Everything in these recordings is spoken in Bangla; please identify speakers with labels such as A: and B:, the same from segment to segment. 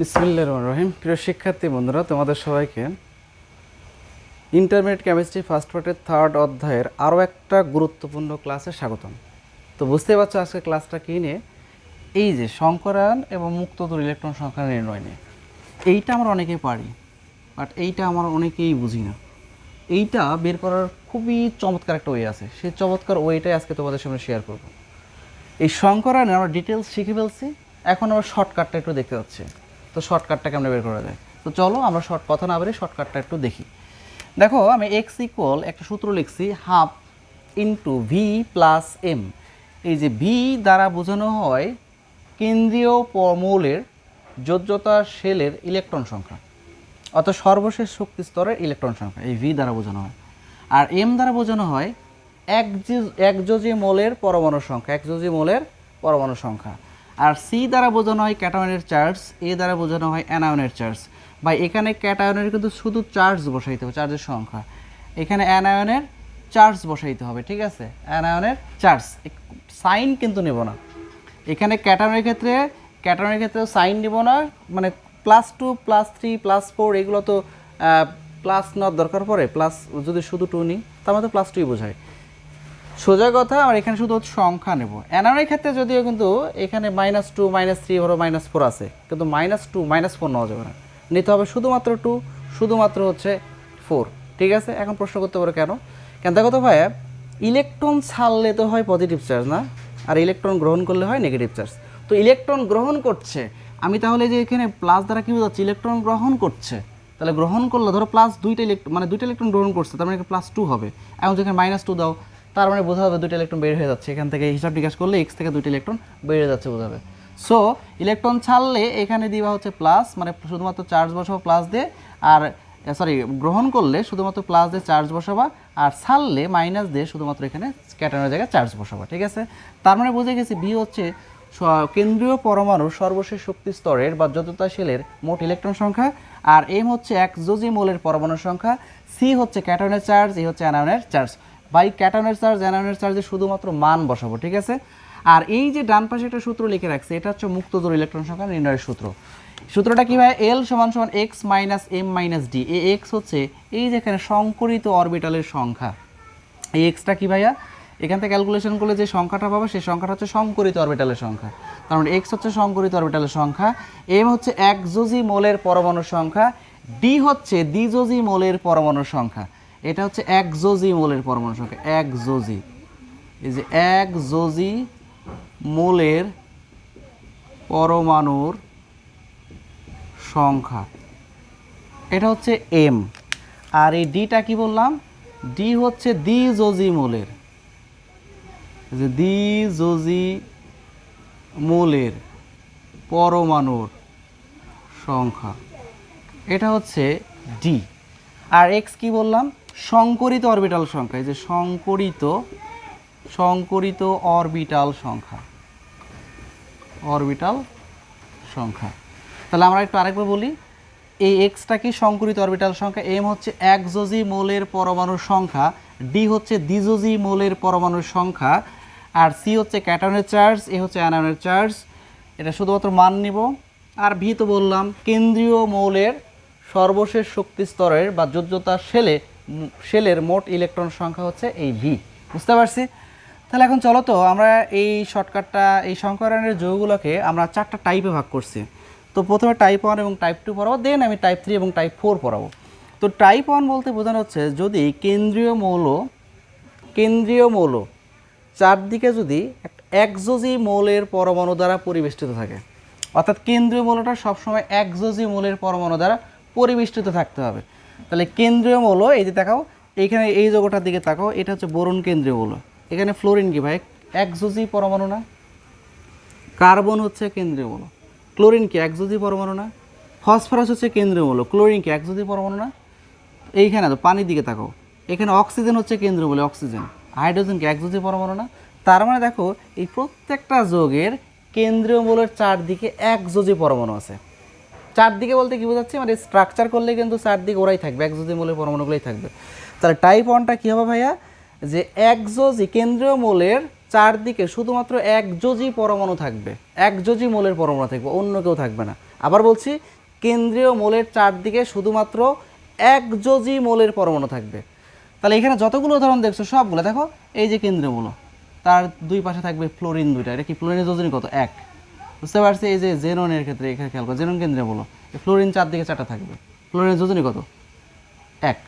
A: বিসমিল্লা রহমান রহিম। প্রিয় শিক্ষার্থী বন্ধুরা, তোমাদের সবাইকে ইন্টারমিডিয়েট কেমিস্ট্রি ফার্স্ট পার্টের থার্ড অধ্যায়ের আরও একটা গুরুত্বপূর্ণ ক্লাসে স্বাগতম। তো বুঝতে পারছ আজকে ক্লাসটা কী নিয়ে? এই যে সংকরায়ন এবং মুক্তদূর ইলেকট্রন সংখ্যা নির্ণয় নিয়ে। এইটা আমরা অনেকেই পারি বাট এইটা আমরা অনেকেই বুঝি না। এইটা বের করার খুবই চমৎকার একটা ওয়ে আছে। সেই চমৎকার ওয়েটাই আজকে তোমাদের সামনে শেয়ার করব। এই সংকরায়নে আমরা ডিটেলস শিখে ফেলছি, এখন আমরা শর্টকাটটা একটু দেখতে পাচ্ছি তো শর্টকাটটা কেমন বের করা যায় তো চলো আমরা শর্ট কথা না বেরিয়ে শর্টকাটটা একটু দেখি। দেখো, আমি এক্স ইকুয়াল একটা সূত্র লিখছি half into V plus M এই যে ভি দ্বারা বোঝানো হয় কেন্দ্রীয় মৌলের যোজ্যতা সেলের ইলেকট্রন সংখ্যা, অর্থাৎ সর্বশেষ শক্তি স্তরের ইলেকট্রন সংখ্যা, এই ভি দ্বারা বোঝানো হয়। আর এম দ্বারা বোঝানো হয় একজি- একযোজি মোলের পরমাণু সংখ্যা এক একযোজি মোলের পরমাণু সংখ্যা। আর সি দ্বারা বোঝানো হয় ক্যাটায়নের চার্জ, এ দ্বারা বোঝানো হয় অ্যানায়নের চার্জ। বা এখানে ক্যাটায়নের কিন্তু শুধু চার্জ বসাইতে হবে, চার্জের সংখ্যা। এখানে অ্যানায়নের চার্জ বসাইতে হবে, ঠিক আছে? অ্যানায়নের চার্জ। সাইন কিন্তু নেব না। এখানে ক্যাটায়নের ক্ষেত্রে ক্যাটায়নের ক্ষেত্রে সাইন নিব না মানে plus two, plus three, plus four, এগুলো তো প্লাস নেওয়ার দরকার পড়ে। প্লাস যদি শুধু টু নিই, তার মধ্যে প্লাস টুই বোঝায়। সোজা কথা, আর এখানে শুধু হচ্ছে সংখ্যা নেব। অ্যানারের ক্ষেত্রে যদিও কিন্তু এখানে মাইনাস টু মাইনাস থ্রি ধরো মাইনাস ফোর আছে, কিন্তু মাইনাস টু মাইনাস ফোর নেওয়া যাবে না। নিতে হবে শুধুমাত্র টু শুধুমাত্র হচ্ছে ফোর ঠিক আছে? এখন প্রশ্ন করতে পারো কেন? কেন তো ভাইয়া ইলেকট্রন ছাড়লে তো হয় পজিটিভ চার্জ না, আর ইলেকট্রন গ্রহণ করলে হয় নেগেটিভ চার্জ তো ইলেকট্রন গ্রহণ করছে, আমি তাহলে যে এখানে প্লাস দ্বারা কী বোঝাচ্ছি? ইলেকট্রন গ্রহণ করছে। তাহলে গ্রহণ করলে, ধরো প্লাস দুইটা ইলেকট্রন মানে দুইটা ইলেকট্রন গ্রহণ করছে, তার মানে প্লাস টু হবে। এখন যেখানে মাইনাস টু দাও তার মানে বোঝা যাবে দুইটা ইলেকট্রন বের হয়ে যাচ্ছে। এখান থেকে হিসাব নিকাশ করলে এক্স থেকে দুইটা ইলেকট্রন বেড়ে যাচ্ছে বোঝাবে। সো ইলেকট্রন ছাড়লে এখানে দিবা হচ্ছে প্লাস মানে শুধুমাত্র চার্জ বসাবো প্লাস দিয়ে, আর সরি গ্রহণ করলে শুধুমাত্র প্লাস দিয়ে চার্জ বসাবা, আর ছাড়লে মাইনাস দিয়ে শুধুমাত্র এখানে স্ক্যাটারের জায়গায় চার্জ বসাবা, ঠিক আছে? তার মানে বুঝে গেছি বি হচ্ছে কেন্দ্রীয় পরমাণুর সর্বশেষ শক্তি স্তরের বা যততা সেলের মোট ইলেকট্রন সংখ্যা, আর এম হচ্ছে এক যোজি মোলের পরমাণুর সংখ্যা সি হচ্ছে ক্যাটায়নের চার্জ এ হচ্ছে অ্যানায়নের চার্জ বাই ক্যাটানের চার্জ অ্যানায়নের চার্জে শুধুমাত্র মান বসাবো, ঠিক আছে? আর এই যে ডান পাশে একটা সূত্র লিখে রাখছে, এটা হচ্ছে মুক্ত মুক্তদূর ইলেকট্রন সংখ্যা নির্ণয়ের সূত্র। সূত্রটা কি ভাই? এল সমান সমান X minus M minus D এ এক্স হচ্ছে এই যেখানে সংকরিত অরবিটালের সংখ্যা। এই এক্সটা কি ভাইয়া? এখান থেকে ক্যালকুলেশন করলে যে সংখ্যাটা পাবো, সেই সংখ্যাটা হচ্ছে সংকরিত অরবিটালের সংখ্যা। কারণ এক্স হচ্ছে সংকরিত অরবিটালের সংখ্যা এম হচ্ছে এক যোজি মোলের পরমাণুর সংখ্যা ডি হচ্ছে দ্বিজোজি মোলের পরমাণুর সংখ্যা। এটা হচ্ছে এক যোজি মোলের পরমাণু সংখ্যা, এক যোজি এই যে এক যোজি মোলের পরমাণুর সংখ্যা, এটা হচ্ছে এম। আর এই ডিটা কি বললাম? ডি হচ্ছে দ্বিযোজি মোলের। যে দ্বিযোজি মোলের পরমাণুর সংখ্যা, এটা হচ্ছে ডি। আর এক্স কি বললাম? সংকরিত অরবিটাল সংখ্যা, এই যে সংকরিত সংকরিত অরবিটাল সংখ্যা অরবিটাল সংখ্যা। তাহলে আমরা একটু আরেকবার বলি, এই এক্সটা কি সংকরিত অরবিটাল সংখ্যা? এম হচ্ছে এক যোজি মোলের পরমাণুর সংখ্যা ডি হচ্ছে দ্বিযোজি মোলের পরমাণুর সংখ্যা, আর সি হচ্ছে ক্যাটনের চার্জ, এ হচ্ছে অ্যানায়নের চার্জ। এটা শুধুমাত্র মান নিব। আর ভি তো বললাম, কেন্দ্রীয় মৌলের সর্বশেষ শক্তি স্তরের বা যোজ্যতা সেলে সেলের মোট ইলেকট্রন সংখ্যা হচ্ছে এই ভি বুঝতে পারছি? তাহলে এখন চলো তো, আমরা এই শর্টকাটটা, এই সংকরণের যৌগগুলোকে আমরা চারটা টাইপে ভাগ করছি। তো প্রথমে টাইপ ওয়ান এবং টাইপ টু পড়াবো দেন আমি টাইপ থ্রি এবং টাইপ ফোর পড়াবো। তো টাইপ ওয়ান বলতে বোঝানো হচ্ছে যদি কেন্দ্রীয় মৌল কেন্দ্রীয় মৌল চারদিকে যদি একজোজি মৌলের পরমাণু দ্বারা পরিবেষ্টিত থাকে, অর্থাৎ কেন্দ্রীয় মৌলটা সবসময় একজোজি মৌলের পরমাণু দ্বারা পরিবেষ্টিত থাকতে হবে। তাহলে কেন্দ্রীয় মৌল, এই যে দেখাও, এইখানে এই জগটার দিকে তাকাও, এটা হচ্ছে বোরন কেন্দ্রীয় মৌল। এখানে ফ্লোরিন কি ভাই? একযোজি পরমাণু না? কার্বন হচ্ছে কেন্দ্রীয় মৌল। ক্লোরিন কি একযোজি পরমাণু না? ফসফরাস হচ্ছে কেন্দ্রীয় মৌল। ক্লোরিন কি একযোজি পরমাণু না? এইখানে তো পানির দিকে তাকাও। এখানে অক্সিজেন হচ্ছে কেন্দ্রীয় মৌল, অক্সিজেন। হাইড্রোজেন কি একযোজি পরমাণু না? তার মানে দেখো, এই প্রত্যেকটা যোগের কেন্দ্রীয় মৌলের চারদিকে একযোজি পরমাণু আছে। চারদিকে বলতে কি বোঝাচ্ছে? মানে স্ট্রাকচার করলে কিন্তু চারদিকে ওরাই থাকবে একযোজি মৌলের পরমাণুগুলোই থাকবে। তাহলে টাইপ ওয়ানটা কী হবে ভাইয়া? যে একযোজি কেন্দ্রীয় মৌলের চারদিকে শুধুমাত্র এক যোজি পরমাণু থাকবে এক যোজি মোলের পরমাণু থাকবে, অন্য কেউ থাকবে না। আবার বলছি, কেন্দ্রীয় মোলের চারদিকে শুধুমাত্র এক যোজি মোলের পরমাণু থাকবে। তাহলে এখানে যতগুলো উদাহরণ দেখছ, সবগুলো দেখো, এই যে কেন্দ্রীয় মূল, তার দুই পাশে থাকবে ফ্লোরিন দুইটা, এটা কি ফ্লোরিনের যোজনী কত? এক। বুঝতে পারছি? এই যে জেননের ক্ষেত্রে এখানে খেয়াল করো জেনন কেন্দ্রে বলো ফ্লোরিন চারদিকে চারটা থাকবে। ফ্লোরিনের যোজনী কত? এক।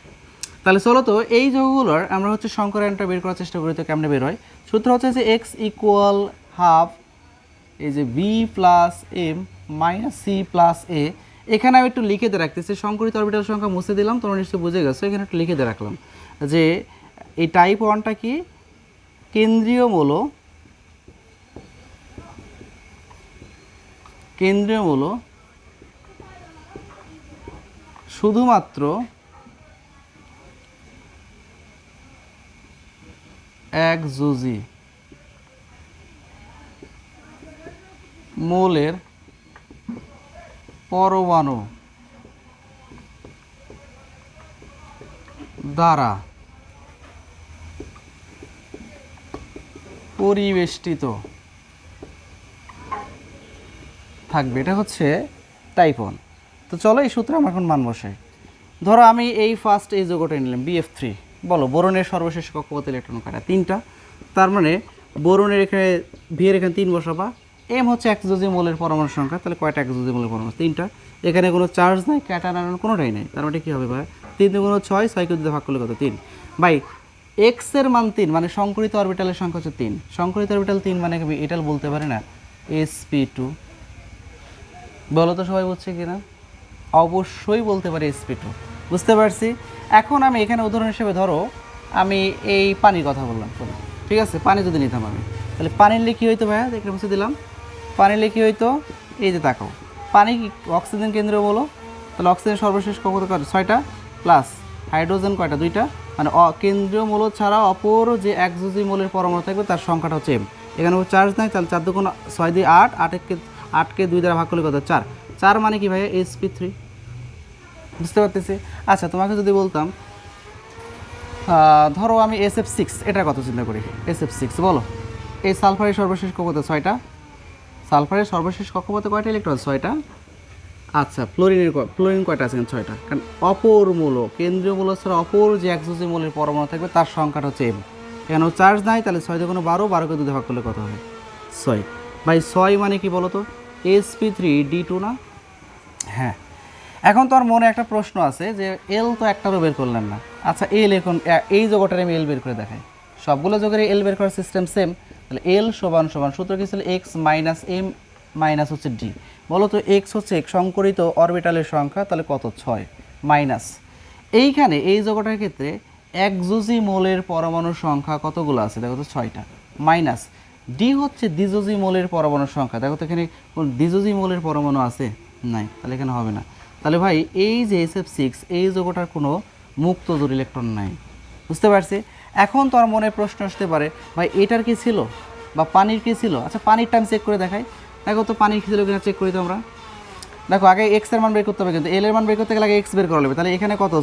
A: তাহলে চলো তো, এই যৌগগুলোর আমরা হচ্ছে সংকরায়নটা বের করার চেষ্টা করি তো কেমনে বের হয়? সূত্র হচ্ছে যে এক্স ইকুয়াল হাফ এই যে B plus M minus C plus A এখানে আমি একটু লিখে দিয়ে রাখতেছি। সংকরিত অরবিটাল সংখ্যা মুছে দিলাম, তোমরা নিশ্চয়ই বুঝে গেছো, এখানে একটু লিখে দিয়ে রাখলাম। যে এই টাইপ ওয়ানটা কি? কেন্দ্রীয় মূল কেন্দ্রীয় মূল শুধুমাত্র এক জুজি মৌলের পরমাণু দ্বারা পরিবেষ্টিত। থাকবে, এটা হচ্ছে টাইপ ওয়ান তো চলো এই সূত্রে আমার এখন মান বসাই। ধরো আমি এই ফার্স্ট এই যোগটা নিলাম বিএফ থ্রি বলো, বোরনের সর্বশেষ কক্ষপথ ইলেকট্রন কাটা, তিনটা। তার মানে বোরনের এখানে ভিয়ের এখানে তিন বসাবা। এম হচ্ছে এক যোজি মোলের পরমাণু সংখ্যা, তাহলে কয়টা এক যোজি মোলের পরমাণু? তিনটা। এখানে কোনো চার্জ নাই ক্যাটার আয়রন কোনোটাই নেই। তার মানে কী হবে ভাই? তিন কোনো ছয় ছয়কে যদি ভাগ করলে কত? তিন। ভাই এক্সের মান তিন মানে সংকরিত অরবিটালের সংখ্যা হচ্ছে তিন। সংকরিত অরবিটাল তিন মানে এটাল বলতে পারে না? এস পি টু বলো তো সবাই বুঝছে কিনা? অবশ্যই বলতে পারি টু বুঝতে পারছি? এখন আমি এখানে উদাহরণ হিসেবে ধরো, আমি এই পানির কথা বললাম ঠিক আছে? পানি যদি নিতাম আমি। তাহলে পানি নিলে কী হইতো ভাইয়া? দেখে বুঝে দিলাম। পানি নিলে কী হইতো? এই যে তাকাও। পানি অক্সিজেন কেন্দ্র বলো? তাহলে অক্সিজেন সর্বশেষ কত ছয়টা? প্লাস হাইড্রোজেন কয়টা? দুইটা। মানে কেন্দ্রীয় মূল ছাড়া অপর যে একযোজি মূলের পরমাণু থাকবে, তার সংখ্যাটা হচ্ছে এম এখানে চার্জ নাই, তাহলে চার দুগুণ ছয় দুই আট আটকে আটকে দুই দ্বারা ভাগ করলে কত? চার। চার মানে কি ভাইয়া? এস পি থ্রি বুঝতে পারতেছি? আচ্ছা তোমাকে যদি বলতাম ধরো আমি এস এফ সিক্স এটার কথা চিন্তা করি? এস এফ সিক্স বলো। এই সালফারের সর্বশেষ কক্ষপথে ছয়টা? সালফারের সর্বশেষ কক্ষপথে কয়টা? ইলেকট্রন ছয়টা? আচ্ছা ফ্লোরিনের ফ্লোরিন কয়টা আছে ছয়টা। কারণ অপর মূল, কেন্দ্রীয় ছাড়া অপর যে একজোজি মূলের পরমাণু থাকবে, তার সংখ্যাটা হচ্ছে এম এখানে চার্জ নাই, তাহলে ছয় কোনো বারো, বারোকে দুধে ভাগ করলে কত হয়? ছয়। ভাই, ছয় মানে কি বলো তো এসপি থ্রি ডি টু না? হ্যাঁ। এখন তোমার মনে একটা প্রশ্ন আছে যে এল তো একটারও বের করলেন না। আচ্ছা এল এখন এই জগটার আমি এল বের করে দেখাই। সবগুলো যোগের এল বের করার সিস্টেম সেম তাহলে এল সমান সমান, সূত্র কি ছিল? এক্স মাইনাস এম মাইনাস হচ্ছে ডি বলো তো এক্স হচ্ছে সংকরিত অরবিটালের সংখ্যা, তাহলে কত? ছয় মাইনাস এইখানে এই জগটার ক্ষেত্রে এক জুজি মোলের পরমাণুর সংখ্যা কতগুলো আছে? দেখো তো ছয়টা। মাইনাস ডি হচ্ছে দ্বিজোজি মোলের পরমাণুর সংখ্যা। দেখো তো এখানে কোন দ্বিজোজি মোলের পরমাণু আছে? নাই, তাহলে এখানে হবে না। তাহলে ভাই, এই যে এস এফ সিক্স এই যোগটার কোনো মুক্ত জোর ইলেকট্রন নাই। বুঝতে পারছি? এখন তো আর মনে প্রশ্ন আসতে পারে, ভাই, এটার কি ছিল? বা পানির কি ছিল? আচ্ছা পানিরটা আমি চেক করে দেখাই। দেখো তো পানির ছিল কিনা চেক করি তো আমরা দেখো, আগে এক্সের মান বের করতে হবে কিন্তু এল এর মান বের করতে গেলে আগে এক্স বের করা লাগবে। তাহলে এখানে কত?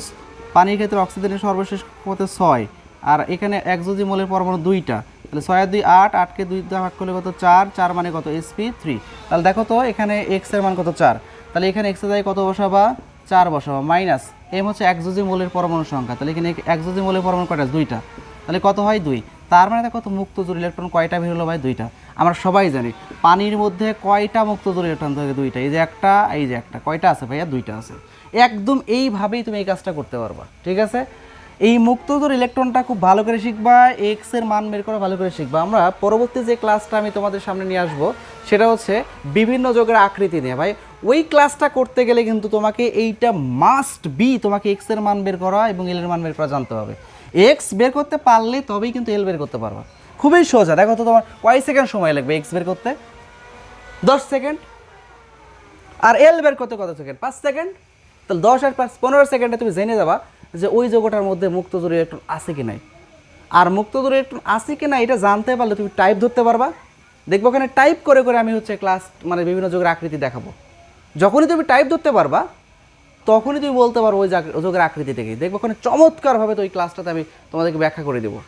A: পানির ক্ষেত্রে অক্সিজেনের সর্বশেষ কত? ছয়। আর এখানে এক যোজি মোলের পরমাণু দুইটা। তাহলে ছয় দুই আট, আটকে দুই ভাগ করলে কত? চার চার মানে কত? এসপি থ্রি তাহলে দেখো তো, এখানে এক্সের মান কত? চার। তাহলে এখানে এক্স জায়গায় কত বসাবা? চার বসাবা মাইনাস এম হচ্ছে এক যোজি মোলের পরমাণু সংখ্যা। তাহলে এখানে এক যোজি মোলের পরমাণু কয়টা? দুইটা। তাহলে কত হয়? দুই। তার মানে দেখো তো, মুক্ত জোর ইলেকট্রন কয়টা বের হলো ভাই? দুইটা। আমরা সবাই জানি, পানির মধ্যে কয়টা মুক্ত জোর ইলেকট্রন থাকে? দুইটা। এই যে একটা, এই যে একটা। কয়টা আছে ভাইয়া? দুইটা আছে। একদম এইভাবেই তুমি এই কাজটা করতে পারবা। ঠিক আছে? এই মুক্তদর ইলেকট্রনটা খুব ভালো করে শিখবা এক্সের মান বের করা ভালো করে শিখবা। আমরা পরবর্তী যে ক্লাসটা আমি তোমাদের সামনে নিয়ে আসব, সেটা হচ্ছে বিভিন্ন যোগের আকৃতি নিয়ে। ভাই, ওই ক্লাসটা করতে গেলে কিন্তু তোমাকে এইটা মাস্ট বি তোমাকে এক্সের মান বের করা এবং এল এর মান বের করা জানতে হবে। এক্স বের করতে পারলে তবেই কিন্তু এল বের করতে পারবা। খুবই সোজা। দেখো তো তোমার কয় সেকেন্ড সময় লাগবে এক্স বের করতে? দশ সেকেন্ড। আর এল বের করতে কত সেকেন্ড? পাঁচ সেকেন্ড। তাহলে দশ আর পাঁচ, পনেরো সেকেন্ডে তুমি জেনে যাবা যে ওই যোগটার মধ্যে মুক্ত জোর ইলেকট্রন আছে কি নাই? আর মুক্ত জোর ইলেকট্রন আছে কি না এটা জানতে পারলে তুমি টাইপ ধরতে পারবা। দেখব ওখানে টাইপ করে করে আমি হচ্ছে ক্লাস মানে বিভিন্ন যোগের আকৃতি দেখাবো। যখনই তুমি টাইপ ধরতে পারবা, তখনই তুমি বলতে পারো ওই যোগের আকৃতি থেকে। দেখব ওখানে চমৎকারভাবে তো ওই ক্লাসটাতে আমি তোমাদেরকে ব্যাখ্যা করে দেবো।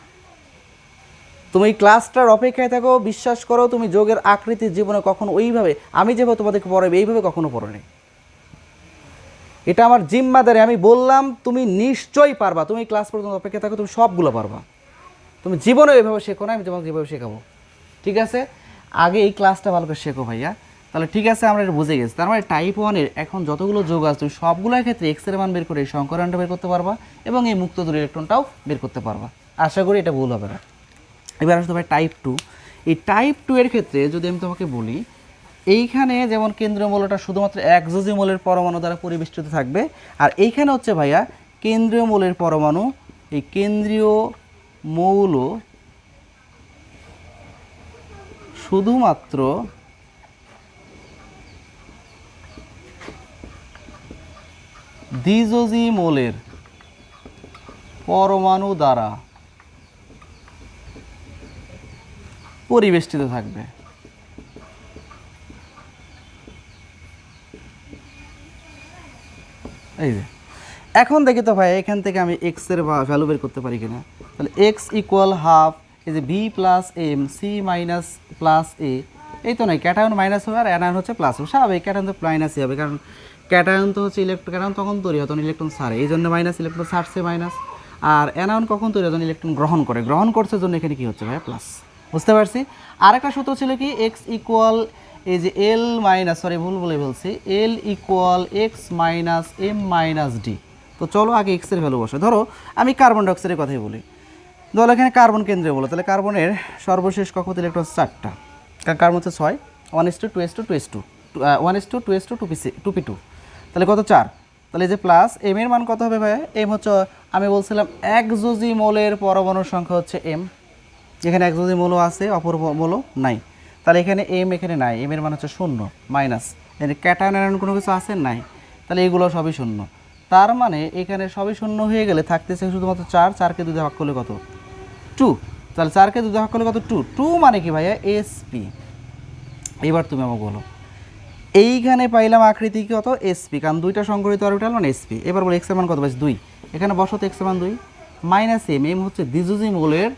A: তুমি এই ক্লাসটার অপেক্ষায় থাকো, বিশ্বাস করো, তুমি যোগের আকৃতি জীবনে কখনো ওইভাবে আমি যেভাবে তোমাদেরকে পড়াবে এইভাবে কখনো পড়োনি এটা আমার জিম্মাদারি, আমি বললাম, তুমি নিশ্চয়ই পারবা। তুমি ক্লাস পর্যন্ত অপেক্ষা থাকো, তুমি সবগুলো পারবা। তুমি জীবনে এভাবে শেখো না, আমি তোমাকে যেভাবে শেখাবো। ঠিক আছে? আগে এই ক্লাসটা ভালো করে শেখো ভাইয়া। তাহলে ঠিক আছে, আমরা এটা বুঝে গেছি। তার মানে টাইপ ওয়ানের এখন যতগুলো যোগ আছে, তুমি সবগুলোর ক্ষেত্রে এক্সের মান বের করে এই সংকরণটা বের করতে পারবা এবং এই মুক্ত দূর ইলেকট্রনটাও বের করতে পারবা। আশা করি এটা ভুল হবে না। এবার আসতে ভাই টাইপ টু এই টাইপ টু এর ক্ষেত্রে যদি আমি তোমাকে বলি এইখানে যেমন কেন্দ্রীয় মৌলটা শুধুমাত্র এক একযোজি মৌলের পরমাণু দ্বারা পরিবেষ্টিত থাকবে। আর এইখানে হচ্ছে ভাইয়া, কেন্দ্রীয় মৌলের পরমাণু, এই কেন্দ্রীয় মৌল শুধুমাত্র দ্বিযোজি মৌলের পরমাণু দ্বারা পরিবেষ্টিত থাকবে। এই যে। এখন দেখি তো ভাই, এখান থেকে আমি এক্সের ভ্যালু বের করতে পারি কিনা। তাহলে এক্স ইকুয়াল হাফ এই যে B plus M C minus plus A এই তো নয় ক্যাটায়ন মাইনাস হবে আর অ্যানায়ন হচ্ছে প্লাস হবে। স্বাভাবিক ক্যাটায়ন তো মাইনাসই হবে, কারণ ক্যাটায়ন তো হচ্ছে ইলেকট্রন ক্যাটায়ন তখন তৈরি হয়, তখন ইলেকট্রন সারে এই জন্য মাইনাস ইলেকট্রন সারছে মাইনাস আর অ্যানায়ন কখন তৈরি হয় ইলেকট্রন গ্রহণ করে। গ্রহণ করছে জন্য এখানে কী হচ্ছে ভাই? প্লাস বুঝতে পারছি? আরেকটা সূত্র ছিল কি? এক্স ইকুয়াল এই যে এল মাইনাস সরি ভুল বলে বলছি L equal X minus M minus D তো চলো আগে এক্সের ভ্যালু বসে। ধরো, আমি কার্বন ডাইঅক্সাইডের কথাই বলি। ধরো এখানে কার্বন কেন্দ্রে বলো, তাহলে কার্বনের সর্বশেষ কক্ষপথ ইলেকট্রন চারটা। কারণ কার্বন হচ্ছে ছয়। One S two two S two two S two one S two two S two two P two P two তাহলে কত? চার। তাহলে যে প্লাস এম এর মান কত হবে ভাই এম হচ্ছে, আমি বলছিলাম এক যোজি মোলের পরমাণুর সংখ্যা হচ্ছে এম যেখানে এক যদি মৌল আছে, অপর মৌল নাই। তাহলে এখানে এম এখানে নাই এম এর মান হচ্ছে শূন্য মাইনাস এখানে ক্যাটায়ন আয়রন কোনো কিছু আছে? নাই। তাহলে এগুলো সবই শূন্য। তার মানে এখানে সবই শূন্য হয়ে গেলে থাকতেছে শুধুমাত্র চার, চারকে দুধে ভাগ করলে কত? টু তাহলে চারকে দুধে ভাগ করলে কত? টু টু মানে কি ভাইয়া? এসপি এবার তুমি আমাকে বলো। এইখানে পাইলাম আকৃতি কত? এসপি কারণ দুইটা সংগঠিত অরবিটাল মানে এসপি এবার বলো এক্সের মান কত? পাইছি দুই। এখানে বসত এক্সের মান দুই। মাইনাস এম এম হচ্ছে দ্বিজুজি মোলের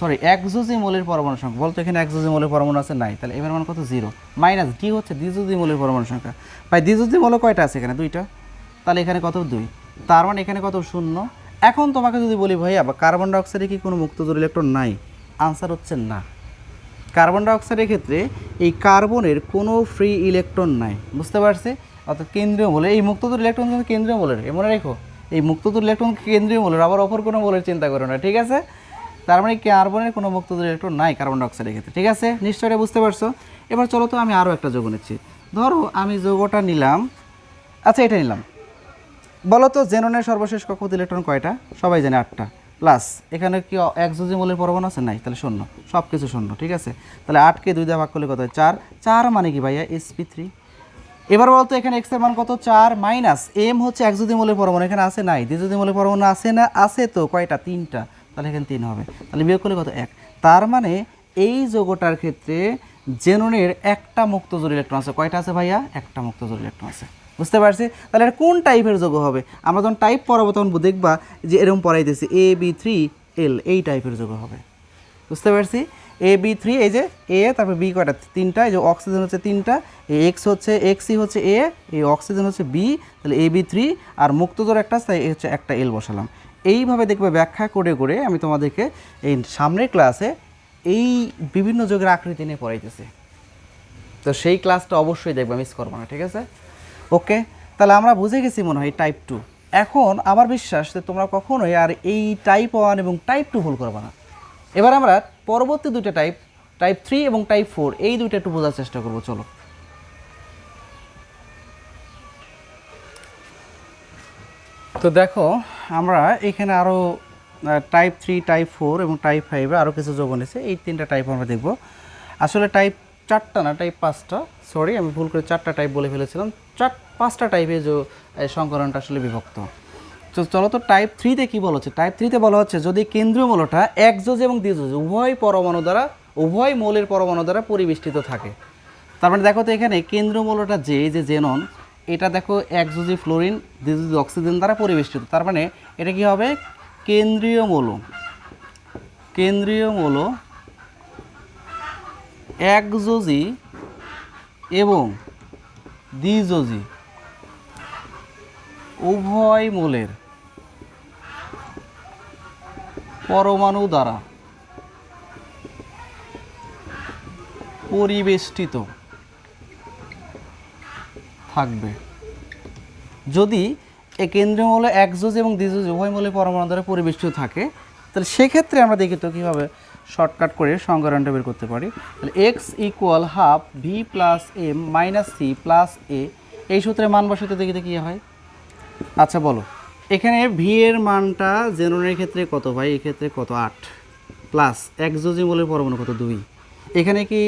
A: সরি একজোজি মোলের পরমাণু সংখ্যা। বলতো এখানে একজোজি মোলের পরমাণু আছে? নাই। তাহলে এবার মান কত? জিরো। মাইনাস ডি হচ্ছে দ্বিজোজি মোলের পরমাণু সংখ্যা। ভাই দ্বিজোজি মোলে কয়টা আছে এখানে? দুইটা। তাহলে এখানে কত? দুই। তার মানে এখানে কত? শূন্য। এখন তোমাকে যদি বলি, ভাইয়া, বা কার্বন ডাইঅক্সাইডে কি কোনো মুক্ত জোর ইলেকট্রন নাই? আনসার হচ্ছে না। কার্বন ডাইঅক্সাইডের ক্ষেত্রে এই কার্বনের কোনো ফ্রি ইলেকট্রন নাই। বুঝতে পারছে? অর্থাৎ কেন্দ্রীয় মূলের। এই মুক্তদূর ইলেকট্রন কিন্তু কেন্দ্রীয় মূলের। মনে রেখো, এই মুক্তদূর ইলেকট্রন কেন্দ্রীয় মূলের, আবার অপর কোনো মূলের চিন্তা করো না। ঠিক আছে? তার মানে কার্বনের কোনো মুক্তদূর ইলেকট্রন নাই কার্বন ডাইঅক্সাইডের ক্ষেত্রে, ঠিক আছে? নিশ্চয়ই বুঝতে পারছ? এবার চলো তো আমি আরও একটা যোগ নিচ্ছি। ধরো আমি যোগটা নিলাম আচ্ছা এটা নিলাম। বলো তো জেননের সর্বশেষ কক্ষপথ ইলেকট্রন কয়টা? সবাই জানে আটটা। প্লাস এখানে কি এক যোজি মূলের পরমাণু আছে? নাই, তাহলে শূন্য। সব কিছু শূন্য, ঠিক আছে? তাহলে আটকে দুই দিয়ে ভাগ করলে কত হয়? চার। চার মানে কি ভাইয়া? এসপি থ্রি এবার বলতো এখানে এক্সের মান কত? চার মাইনাস এম হচ্ছে এক যদি মূলের পরমাণু। এখানে আছে? নাই দ্বিতীয় যদি মূলের পরমাণু আছে না? আছে তো, কয়টা? তিনটা। তাহলে এখানে তিন হবে। তাহলে বিয়োগ করলে কত? এক। তার মানে এই যোগটার ক্ষেত্রে জেননের একটা মুক্ত জোর ইলেকট্রন আছে। কয়টা আছে ভাইয়া? একটা মুক্ত জোর ইলেকট্রন আছে। বুঝতে পারছি? তাহলে এটা কোন টাইপের যোগ হবে? আমরা যখন টাইপ পড়াবো তখন দেখবা যে এরকম পড়াইতেছি। এ বি থ্রি এল এই টাইপের যোগ হবে। বুঝতে পারছি? এ বি থ্রি এই যে এ তারপর বি কয়টা? তিনটা। এই যে অক্সিজেন হচ্ছে তিনটা। এই এক্স হচ্ছে এক্সই হচ্ছে এ এই অক্সিজেন হচ্ছে বি তাহলে এ বি থ্রি আর মুক্তজোর একটা তাই হচ্ছে একটা এল বসালাম। এইভাবে দেখবে ব্যাখ্যা করে করে আমি তোমাদেরকে এই সামনের ক্লাসে এই বিভিন্ন যোগের আকৃতি নিয়ে পড়াইতেছি। তো সেই ক্লাসটা অবশ্যই দেখবে মিস করব না, ঠিক আছে? ওকে তাহলে আমরা বুঝে গেছি মনে হয় টাইপ টু এখন আমার বিশ্বাস যে তোমরা কখনোই আর এই টাইপ ওয়ান এবং টাইপ টু ভুল করবে না। এবার আমরা পরবর্তী দুইটা টাইপ টাইপ থ্রি এবং টাইপ ফোর এই দুইটা একটু বোঝার চেষ্টা করব, চলো। তো দেখো আমরা এখানে আরও টাইপ থ্রি টাইপ ফোর এবং টাইপ ফাইভে আরও কিছু যোগ এনেছে। এই তিনটা টাইপ আমরা দেখব। আসলে টাইপ চারটা না টাইপ পাঁচটা? সরি আমি ভুল করে চারটা টাইপ বলে ফেলেছিলাম। চার, পাঁচটা টাইপে যে সংকরণটা আসলে বিভক্ত। তো চলো তো টাইপ থ্রিতে কী বলা হচ্ছে? টাইপ থ্রিতে বলা হচ্ছে, যদি কেন্দ্রীয় মৌলটা একজোজ এবং দ্বিজোজ উভয় পরমাণু দ্বারা, উভয় মৌলের পরমাণু দ্বারা পরিবেষ্টিত থাকে। তার মানে দেখো তো এখানে কেন্দ্রীয় মৌলটা যে যে জেনন এটা দেখো একজোজি ফ্লোরিন দ্বিজোজি অক্সিজেন দ্বারা পরিবেষ্টিত। তার মানে এটা কি হবে? কেন্দ্রীয় মৌল। কেন্দ্রীয় মৌল একযোজি এবং দ্বিযোজি উভয় মূলের পরমাণু দ্বারা পরিবেষ্টিত। থাকবে। যদি এ কেন্দ্রীয় মৌল একজোজ এবং দ্বিজোজ উভয় মৌলের পরমাণু দ্বারা পরিবেষ্টিত থাকে, তাহলে সেক্ষেত্রে আমরা দেখি তো কীভাবে শর্টকাট করে সংকরণটা বের করতে পারি। তাহলে X equal half V plus M minus C plus A এই সূত্রে মান বসাতে দেখি তো কী হয়। আচ্ছা বলো। এখানে ভি এর মানটা জেরনের ক্ষেত্রে কত ভাই? এক্ষেত্রে কত? আট। প্লাস একজোজি মৌলের পরমাণু কত? দুই। এখানে কি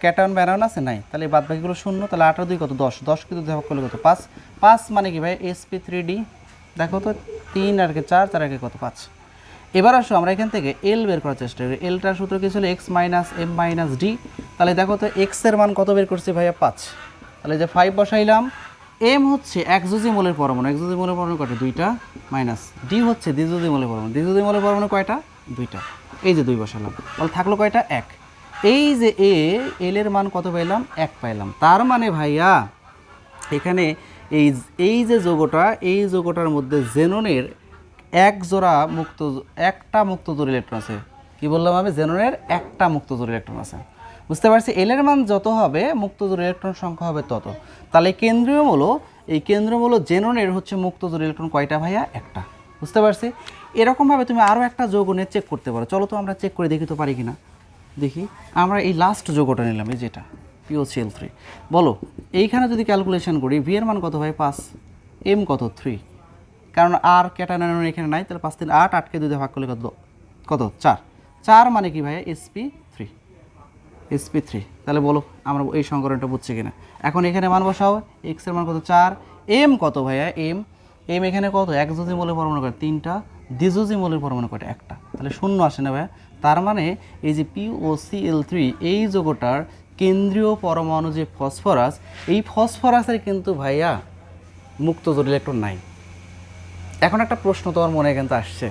A: ক্যাটায়ন ব্যানায়ন আছে? নাই। তাহলে বাদ বাকিগুলো শূন্য, তাহলে আট আর দুই কত? দশ। দশ কিন্তু দেখা করলে কত? পাঁচ। পাঁচ মানে কি ভাই? এসপি থ্রি ডি দেখো তো, তিন আর কে চার চার কে কত? পাঁচ। এবার আসো, আমরা এখান থেকে এল বের করার চেষ্টা করি। এলটার সূত্র কি ছিল? X minus M minus D তাহলে দেখো তো এক্সের মান কত বের করছি ভাইয়া? পাঁচ। তাহলে যে ফাইভ বসাইলাম এম হচ্ছে একজোজি মোলের পরমাণু। একজোজি মোলের পরমাণু কয়টা? দুইটা। মাইনাস ডি হচ্ছে দ্বিজোজি মোলের পরমাণু। দ্বিজোজি মোলের পরমাণু কয়টা? দুইটা। এই যে দুই বসালাম। তাহলে থাকল কয়টা? এক। এই যে এ, এল এর মান কত পাইলাম? এক পাইলাম। তার মানে ভাইয়া, এখানে এই এই যে যোগটা, এই যোগটার মধ্যে জেননের এক জোড়া মুক্ত, একটা মুক্ত জোর ইলেকট্রন আছে। কি বললাম আমি? জেননের একটা মুক্ত জোর ইলেকট্রন আছে। বুঝতে পারছি? এল এর মান যত হবে, মুক্ত জোর ইলেকট্রন সংখ্যা হবে তত। তাহলে কেন্দ্রীয় মূল, এই কেন্দ্রীয় মূল জেননের হচ্ছে মুক্ত জোর ইলেকট্রন কয়টা ভাইয়া? একটা। বুঝতে পারছি? এরকমভাবে তুমি আরও একটা যৌগ নিয়ে চেক করতে পারো। চলো তো আমরা চেক করে দেখি তো পারি কিনা। দেখি। আমরা এই লাস্ট যোগটা নিলাম, এই যেটা পিওসিএল থ্রি বলো, এইখানে যদি ক্যালকুলেশন করি ভি এর মান কত ভাই পাঁচ। এম কত? থ্রি কারণ আর ক্যাটানোর এখানে নাই, তাহলে পাঁচ তিন আট, আটকে দুই ভাগ করলে কত? কত? চার। চার মানে কি ভাই এসপি থ্রি এসপি থ্রি তাহলে বলো, আমরা এই সংকরণটা বুঝছি কিনা। এখন এখানে মান বসাও এক্সের মান কত? চার। এম কত ভাইয়া? এম এম এখানে কত? এক যোজি মূলের পরমাণু করে তিনটা। দ্বিযোজি মূলের পরমাণু করে একটা। তাহলে শূন্য আসে না ভাইয়া? তার মানে এই যে P O C L three এই যোগটার কেন্দ্রীয় পরমাণু যে ফসফরাস, এই ফসফরাসের কিন্তু ভাইয়া মুক্ত জোর ইলেকট্রন নাই। এখন একটা প্রশ্ন তোমার মনে কিন্তু আসছে,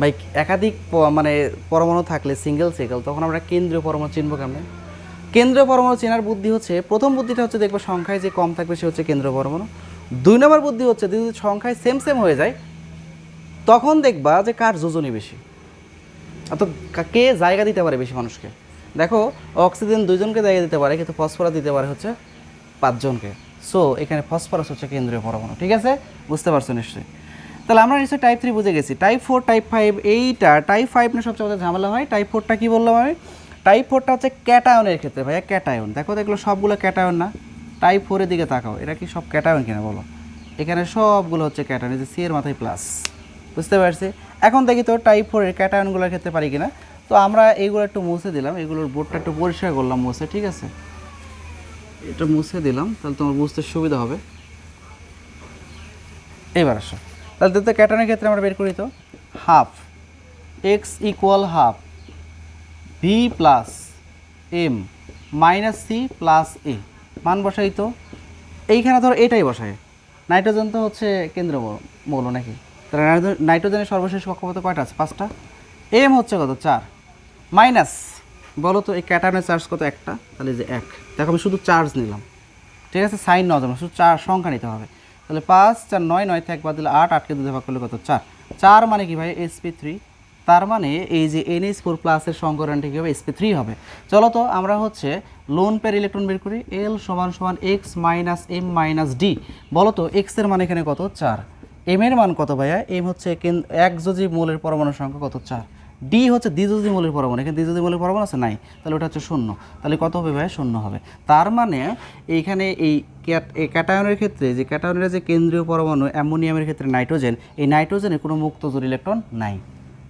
A: ভাই একাধিক মানে পরমাণু থাকলে সিঙ্গেল সাইকেল তখন আমরা কেন্দ্রীয় পরমাণু চিনবো কেমনে? কেন্দ্রীয় পরমাণু চেনার বুদ্ধি হচ্ছে, প্রথম বুদ্ধিটা হচ্ছে দেখব সংখ্যায় যে কম থাকবে সে হচ্ছে কেন্দ্রীয় পরমাণু। দুই নম্বর বুদ্ধি হচ্ছে, যদি সংখ্যায় সেম সেম হয়ে যায়, তখন দেখবা যে কার যোজনী বেশি। অর্থাৎ কে জায়গা দিতে পারে বেশি মানুষকে? দেখো, অক্সিজেন দুইজনকে জায়গা দিতে পারে, কিন্তু ফসফরাস দিতে পারে হচ্ছে পাঁচজনকে। সো এখানে ফসফরাস হচ্ছে কেন্দ্রীয় পরমাণু, ঠিক আছে? বুঝতে পারছ নিশ্চয়ই? তাহলে আমরা নিশ্চয়ই টাইপ থ্রি বুঝে গেছি। টাইপ ফোর টাইপ ফাইভ এইটা টাইপ ফাইভ নিয়ে সবচেয়ে আমাদের ঝামেলা হয়। টাইপ ফোরটা কী বললাম আমি? টাইপ ফোরটা হচ্ছে ক্যাটায়নের ক্ষেত্রে ভাইয়া ক্যাটায়ন দেখো দেখল সবগুলো ক্যাটায়ন না। টাইপ ফোরের দিকে তাকাও। এটা কি সব ক্যাটায়ন কিনা বলো? এখানে সবগুলো হচ্ছে ক্যাটায়ন এই যে সি এর মাথায় প্লাস বুঝতে পারছি? এখন দেখি তো টাইপ ফোরের ক্যাটায়নগুলোর ক্ষেত্রে পারি কিনা। তো আমরা এইগুলো একটু মুছে দিলাম, এগুলোর বোর্ডটা একটু পরিষ্কার করলাম মুছে, ঠিক আছে? এটা মুছে দিলাম, তাহলে তোমার বুঝতে সুবিধা হবে। এবার আসো। তাহলে তো ক্যাটায়নের ক্ষেত্রে আমরা বের করি তো half X equal half V plus M minus C plus A মান বসাই তো। এইখানে ধরো এটাই বসায়। নাইট্রোজেন তো হচ্ছে কেন্দ্র মৌল নাকি? তাহলে নাইট্রোজেনের সর্বশেষ কক্ষপথ কয়টা আছে? পাঁচটা? এম হচ্ছে কত? চার। মাইনাস, বলো তো এই ক্যাটায়নের চার্জ কত? একটা। তাহলে যে এক। দেখো, আমি শুধু চার্জ নিলাম। ঠিক আছে? সাইন নেওয়া শুধু চার সংখ্যা নিতে হবে। তাহলে পাঁচ, চার, নয় নয় থেকে বাদ দিলে আট, আটকে দুধে ভাগ করলে কত? চার। চার মানে কি ভাই? এসপি থ্রি তার মানে এই যে এনএস ফোর প্লাসের সংকরণটি কী হবে এসপি থ্রি হবে? চলো তো, আমরা হচ্ছে লোন পের ইলেকট্রন বের করি। এল সমান সমান X minus M minus D বলো তো এক্সের মানে এখানে কত? চার। এম এর মান কত ভাইয়া? এম হচ্ছে এক যোজি মোলের পরমাণুর সংখ্যা কত? চার। ডি হচ্ছে দ্বিযোজি মূলের পরমাণু। এখানে দ্বিযোজি মূলের পরমাণু আছে? নাই। তাহলে ওটা হচ্ছে শূন্য। তাহলে কত হবে ভাই শূন্য হবে। তার মানে এইখানে এই ক্যাট এই ক্যাটায়নের ক্ষেত্রে যে ক্যাটায়নের যে কেন্দ্রীয় পরমাণু অ্যামোনিয়ামের ক্ষেত্রে নাইট্রোজেন, এই নাইট্রোজেনে কোনো মুক্ত জোর ইলেকট্রন নাই।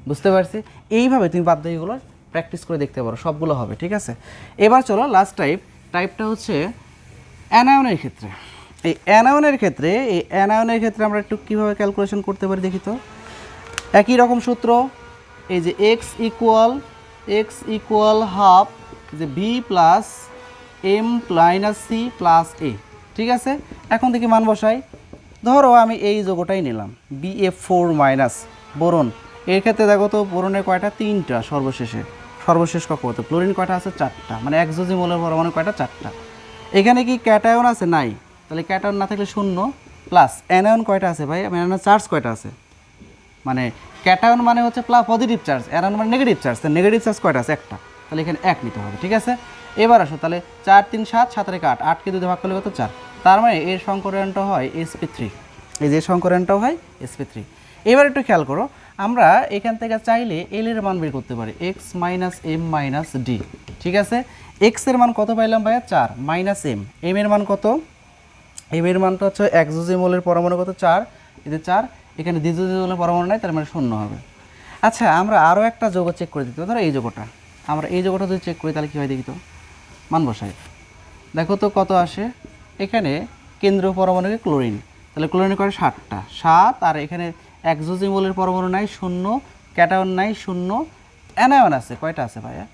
A: বুঝতে পারছি? এইভাবে তুমি বাধ্যগুলো প্র্যাকটিস করে দেখতে পারো। সবগুলো হবে, ঠিক আছে? এবার চলো লাস্ট টাইপ টাইপটা হচ্ছে অ্যানায়নের ক্ষেত্রে। এই অ্যানায়নের ক্ষেত্রে, এই অ্যানায়নের ক্ষেত্রে আমরা একটু কীভাবে ক্যালকুলেশন করতে পারি দেখি তো? একই রকম সূত্র, এই যে X equal X equal half যে B plus M minus C plus A ঠিক আছে? এখন থেকে মান বসাই। ধরো আমি এই যোগটাই নিলাম B F four minus boron. এর ক্ষেত্রে দেখো তো পুরনের কয়টা? তিনটা সর্বশেষে। সর্বশেষ কক্ষপথে। ক্লোরিন কয়টা আছে? চারটা। মানে একজোজি মোলের পরমাণু কয়টা? চারটা। এখানে কি ক্যাটায়ন আছে? নাই। তাহলে ক্যাটায়ন না থাকলে শূন্য। প্লাস অ্যানায়ন কয়টা আছে ভাই? অ্যানায়ন চার্জ কয়টা আছে? মানে ক্যাটায়ন মানে হচ্ছে প্লা পজিটিভ চার্জ অ্যানায়ন মানে নেগেটিভ চার্জ তাহলে নেগেটিভ চার্জ কয়টা আছে? একটা। তাহলে এখানে এক নিতে হবে, ঠিক আছে? এবার আসো, তাহলে চার, তিন, সাত সাত আট, আটকে দুধে ভাগ করলে কত? চার। তার মানে এর সংকরণটা হয় এসপি থ্রি এই যে সংকরণটাও হয় এসপি থ্রি এবার একটু খেয়াল করো, আমরা এখান থেকে চাইলে এল এর মান বের করতে পারি X minus M minus D ঠিক আছে? এক্সের মান কত পাইলাম ভাইয়া? চার মাইনাস এম এম এর মান কত? এম এর মানটা হচ্ছে একজোজি মোলের পরমাণু কত? চার। এতে চার, এখানে দ্বিজোজি মোলের পরমাণু নাই, তার মানে শূন্য হবে। আচ্ছা আমরা আরও একটা যৌগ চেক করে দিতে ধরো এই যৌগটা। আমরা এই যৌগটা যদি চেক করি, তাহলে কী হয় দেখি তো? মান বসাই। দেখো তো কত আসে? এখানে কেন্দ্রীয় পরমাণুকে ক্লোরিন। তাহলে ক্লোরিন করে সাতটা। সাত, আর এখানে একজোজি মোলের পরমাণু নাই, শূন্য। ক্যাটায়ন নাই, শূন্য। অ্যানায়ন আছে, কয়টা আছে ভাইয়া?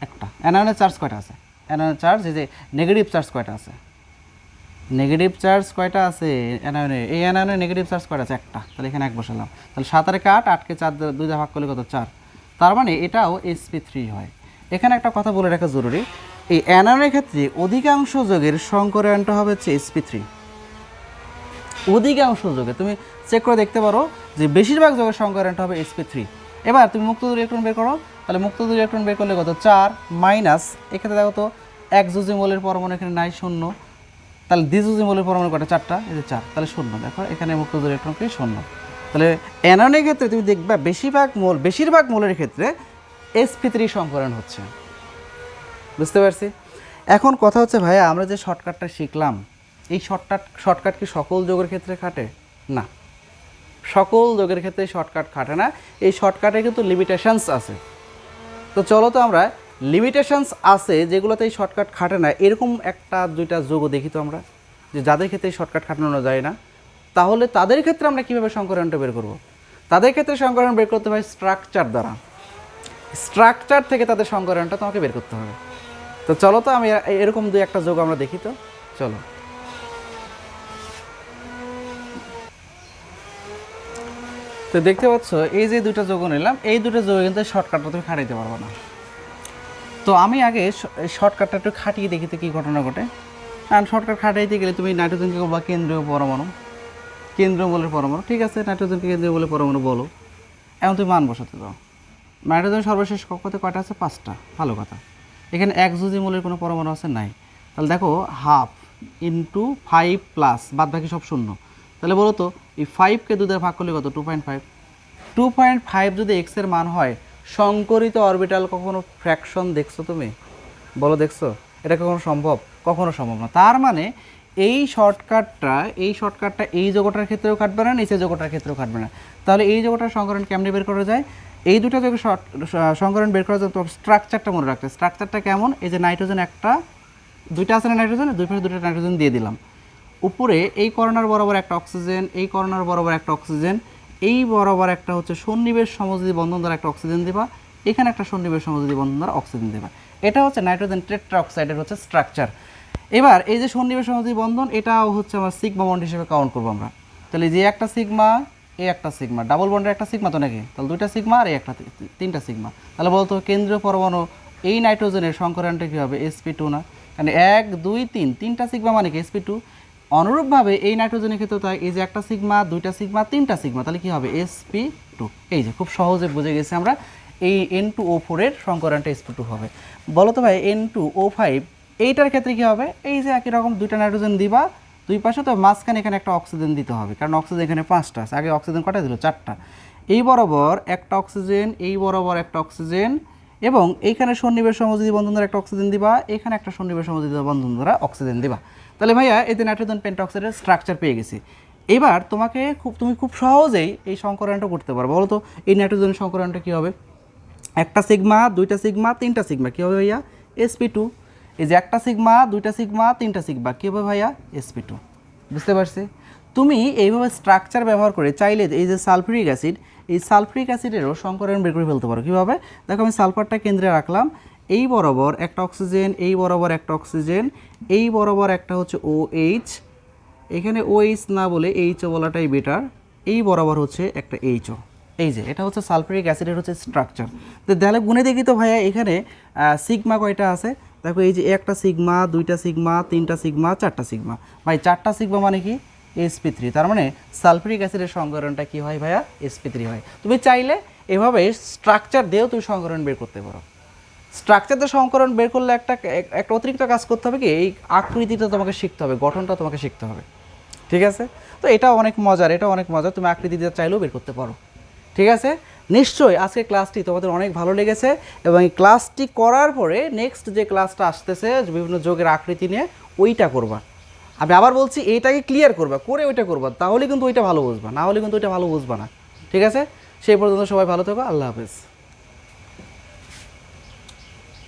A: একটা। অ্যানায়নের চার্জ কয়টা আছে? অ্যানায়নের চার্জ এই যে নেগেটিভ চার্জ কয়টা আছে? নেগেটিভ চার্জ কয়টা আছে? অ্যানায়নে এই অ্যানায়নে নেগেটিভ চার্জ কয়টা আছে? একটা। তাহলে এখানে এক বসালাম। তাহলে সাত আর একে আট, আটকে চার দুই দিয়ে ভাগ করলে কত? চার। তার মানে এটাও এসপি থ্রি হয়। এখানে একটা কথা বলে রাখা জরুরি। এই অ্যানায়নের ক্ষেত্রে অধিকাংশ যোগের সংকরায়নটা হবে হচ্ছে এসপি থ্রি অধিকাংশ যোগে, তুমি চেক করে দেখতে পারো যে বেশিরভাগ যোগের সংকরণটা হবে এসপি থ্রি এবার তুমি মুক্ত দূর ইলেকট্রন বের করো। তাহলে মুক্ত দূর ইলেকট্রন বের করলে কত? চার মাইনাস এক্ষেত্রে দেখো তো, এক জুজি মোলের পরমাণু এখানে নাই, শূন্য। তাহলে দ্বিজুজি মোলের পরমাণু কটা চারটা। এই যে চার। তাহলে শূন্য। দেখো, এখানে মুক্ত দূর ইলেকট্রন কি শূন্য। তাহলে অ্যাননের ক্ষেত্রে তুমি দেখবা বেশিরভাগ মোল, বেশিরভাগ মোলের ক্ষেত্রে এসপি থ্রি সংকরণ হচ্ছে। বুঝতে পারছি? এখন কথা হচ্ছে, ভাইয়া, আমরা যে শর্টকাটটা শিখলাম, এই শর্টকাট শর্টকাট কি সকল যোগের ক্ষেত্রে খাটে? না। সকল যোগের ক্ষেত্রে শর্টকাট খাটে না। এই শর্টকাটে কিন্তু লিমিটেশনস আছে। তো চলো তো আমরা লিমিটেশনস আছে যেগুলোতে এই শর্টকাট খাটে না। এরকম একটা দুইটা যোগও দেখি তো আমরা, যে যাদের ক্ষেত্রে শর্টকাট খাটানো যায় না, তাহলে তাদের ক্ষেত্রে আমরা কীভাবে সংকরণটা বের করব? তাদের ক্ষেত্রে সংকরণ বের করতে হয় স্ট্রাকচার দ্বারা। স্ট্রাকচার থেকে তাদের সংকরণটা তোমাকে বের করতে হবে। তো চলো তো, আমি এরকম দুই একটা যোগ আমরা দেখি তো। চলো। তো দেখতে পাচ্ছ, এই যে দুটো যোগ নিলাম, এই দুটো যোগ কিন্তু শর্টকাটটা তুমি খাটাইতে পারবে না। তো আমি আগে শর্টকাটটা একটু খাটিয়ে দেখি তো কী ঘটনা ঘটে। কারণ শর্টকাট খাটাইতে গেলে তুমি নাইট্রোজেনকে বা কেন্দ্রীয় পরমাণু। কেন্দ্রীয় বলে পরমাণু। ঠিক আছে নাইট্রোজেনকে কেন্দ্রীয় বলে পরমাণু বলো। এখন তুমি মান বসাতে দাও। নাইট্রোজেন সর্বশেষ কক্ষতে কয়টা আছে? পাঁচটা। ভালো কথা। এখানে এক জুজি মূলের কোনো পরমাণু আছে? নাই। তাহলে দেখো হাফ ইন্টু ফাইভ প্লাস বাদ বাকি সব শূন্য। তাহলে বলো তো, এই ফাইভকে দুধের ভাগ করলে কত? Two point five two point five যদি এক্সের মান হয় সংকরিত অরবিটাল কখনো ফ্র্যাকশন দেখছ তুমি? বলো দেখছ? এটা কখনো সম্ভব? কখনো সম্ভব না। তার মানে এই শর্টকাটটা এই শর্টকাটটা এই যোগটার ক্ষেত্রেও কাটবে না নিচে যোগটার ক্ষেত্রেও কাটবে না। তাহলে এই যোগটার সংকরণ কেমনে বের করা যায়? এই দুটো যোগের শর্ট, সংকরণ বের করা যায় তোমার স্ট্রাকচারটা মনে রাখতে। স্ট্রাকচারটা কেমন? এই যে নাইট্রোজেন একটা, দুইটা আছে না নাইট্রোজেন দুই পাশে দুটো নাইট্রোজেন দিয়ে দিলাম। উপরে এই করোনার বরাবর একটা অক্সিজেন এই করোনার বরাবর একটা অক্সিজেন এই বরাবর একটা হচ্ছে সন্নিবেশ সমযোজী বন্ধন দ্বারা একটা অক্সিজেন দিবা, এখানে একটা সন্নিবেশ সমযোজী বন্ধন দ্বারা অক্সিজেন দিবা। এটা হচ্ছে নাইট্রোজেন টেট্রা অক্সাইডের হচ্ছে স্ট্রাকচার এবার এই যে সন্নিবেশ সমযোজী বন্ধন, এটাও হচ্ছে আমার সিগমা বন্ড হিসেবে কাউন্ট করব আমরা। তাহলে যে একটা সিগমা এই একটা সিগমা ডাবল বন্ডের একটা সিগমা তো নাকি? তাহলে দুইটা সিগমা আর এই একটা তিনটা সিগমা তাহলে বলতো কেন্দ্রীয় পরমাণু, এই নাইট্রোজেনের সংকরণটা কী হবে? এসপি টু না। মানে এক, দুই, তিন, তিনটা সিগমা মানে কি? এসপি টু অনুরূপভাবে এই নাইট্রোজেনের ক্ষেত্রে তাই এই যে একটা সিগমা, দুইটা সিগমা, তিনটা সিগমা, তাহলে কি হবে? এসপি টু এই যে খুব সহজে বুঝে গেছি আমরা, এই এন টু ও ফোরের সংকরণটা এসপি টু হবে। বলো তো ভাই এন টু ও ফাইভ এইটার ক্ষেত্রে কি হবে? এই যে একই রকম দুইটা নাইট্রোজেন দিবা, দুই পাশে তো মাঝখানে এখানে একটা অক্সিজেন দিতে হবে, কারণ অক্সিজেন এখানে পাঁচটা আছে, আগে অক্সিজেন কটা দিল? চারটা। এই বরাবর একটা অক্সিজেন, এই বরাবর একটা অক্সিজেন এবং এইখানে সন্নিবেশ সমযোজী বন্ধন দ্বারা একটা অক্সিজেন দিবা এখানে একটা সন্নিবেশ সমযোজী বন্ধন দ্বারা অক্সিজেন দিবা। তাহলে ভাইয়া এতে নাইট্রোজেন পেন্টঅক্সাইডের স্ট্রাকচার পেয়ে গেছি। এবার তোমাকে খুব, তুমি খুব সহজেই এই সংকরণটা করতে পারো বলো তো, এই নাইট্রোজেন সংকরণটা কী হবে? একটা সিগমা দুইটা সিগমা তিনটা সিগমা কী হবে ভাইয়া? এসপি টু এই যে একটা সিগমা দুইটা সিগমা তিনটা সিগমা কী হবে ভাইয়া? এসপি টু বুঝতে পারছি? তুমি এইভাবে স্ট্রাকচার ব্যবহার করে চাইলে এই যে সালফিউরিক অ্যাসিড এই সালফিউরিক অ্যাসিডেরও সংকরণ বের করে ফেলতে পারো। কীভাবে? দেখো, আমি সালফারটা কেন্দ্রে রাখলাম। এই বরাবর একটা অক্সিজেন, এই বরাবর একটা অক্সিজেন, এই বরাবর একটা হচ্ছে ও এইচ এখানে ও এইচ না বলে এইচও বলাটাই বেটার এই বরাবর হচ্ছে একটা এইচও এই যে, এটা হচ্ছে সালফারিক অ্যাসিডের হচ্ছে স্ট্রাকচার তো তাহলে গুনে দেখি তো ভাইয়া, এখানে সিগমা কয়টা আছে? দেখো, এই যে একটা সিগমা দুইটা সিগমা তিনটা সিগমা চারটা সিগমা ভাই, চারটা সিগমা মানে কি? এসপি থ্রি তার মানে সালফারিক অ্যাসিডের সংকরণটা কি হয় ভাইয়া? এসপি থ্রি হয়। তুমি চাইলে এভাবে স্ট্রাকচার দিয়েও তুমি সংকরণ বের করতে পারো। স্ট্রাকচার দিয়ে সংকরণ বের করলে একটা একটা অতিরিক্ত কাজ করতে হবে কি? এই আকৃতিটা তোমাকে শিখতে হবে, গঠনটা তোমাকে শিখতে হবে। ঠিক আছে? তো এটা অনেক মজার এটা অনেক মজার। তুমি আকৃতি দিয়ে চাইলেও বের করতে পারো। ঠিক আছে? নিশ্চয়ই আজকে ক্লাসটি তোমাদের অনেক ভালো লেগেছে এবং এই ক্লাসটি করার পরে নেক্সট যে ক্লাসটা আসতেছে, বিভিন্ন যোগের আকৃতি নিয়ে, ওইটা করবা। আমি আবার বলছি, এইটাকে ক্লিয়ার করবা, করে ওইটা করবা, তাহলে কিন্তু ওইটা ভালো বুঝবা, না হলে কিন্তু ওইটা ভালো বুঝবা না। ঠিক আছে? সেই পর্যন্ত সবাই ভালো থাকো, আল্লাহ হাফেজ।